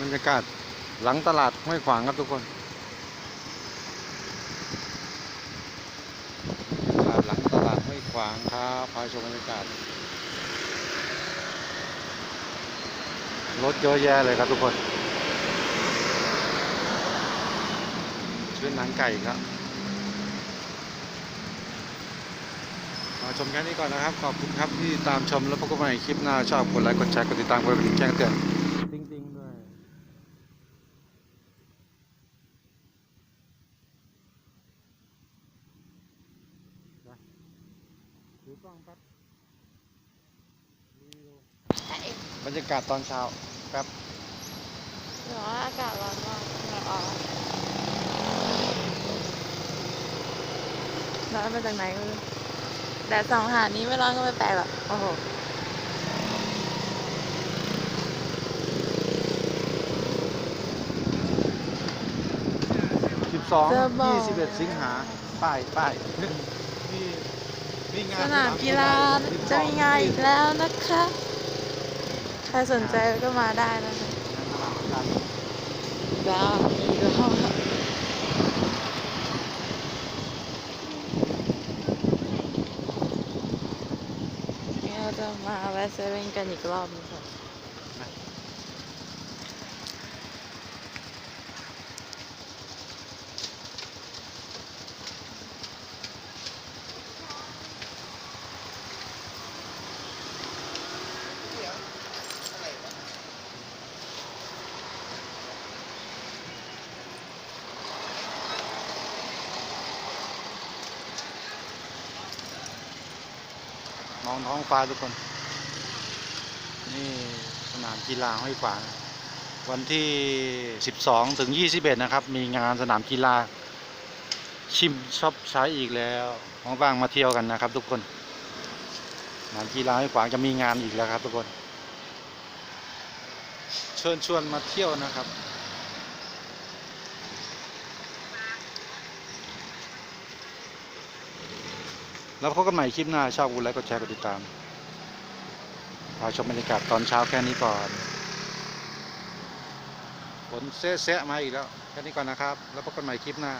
บรรยากาศหลังตลาดห้วยขวางครับทุกคนตลาดหลังตลาดห้วยขวางครับพาชมบรรยากาศ รถเยอะแยะเลยครับทุกคนชื่อหนังไก่ครับมาชมแค่นี้ก่อนนะครับ ขอบคุณครับที่ตามชมแล้วพบกันใหม่คลิปหน้าชอบกดไลค์กดแชร์กดติดตามกดกระดิ่งแจ้งเตือนติ๊งติ๊งๆด้วย ถือกล้องแป๊บบรรยากาศตอนเช้าแป๊บหรือว่าอากาศร้อนมากเหงื่อออกร้อนมาจากไหนก็ไม่รู้แดดสองหาดนี้ไม่ร้อนก็ไม่แปลกหรอกโอ้โหสิบสองยี่สิบเอ็ดสิงหาป้ายป้ายนี่นี่งาน สนามกีฬาจะมีงานอีกแล้วนะคะ ใครสนใจก็มาได้นะคะแล้วอีกแล้วเราจะมาแวะเซเว่นกันอีกรอบนึงค่ะ มองท้องฟ้าทุกคน นี่สนามกีฬาห้วยขวางวันที่ 12 ถึง 21 นะครับ มีงานสนามกีฬา ชิมชอบใช้อีกแล้วว่างๆมาเที่ยวกันนะครับ ทุกคนสนามกีฬาห้วยขวางจะมีงานอีกแล้วครับ ทุกคน เชิญชวนมาเที่ยวนะครับ แล้วพบกันใหม่คลิปหน้าชอบกดไลค์กดแชร์กดติดตามพาชมบรรยากาศตอนเช้าแค่นี้ก่อนฝนเซะๆมาอีกแล้วแค่นี้ก่อนนะครับ แล้วพบกันใหม่คลิปหน้า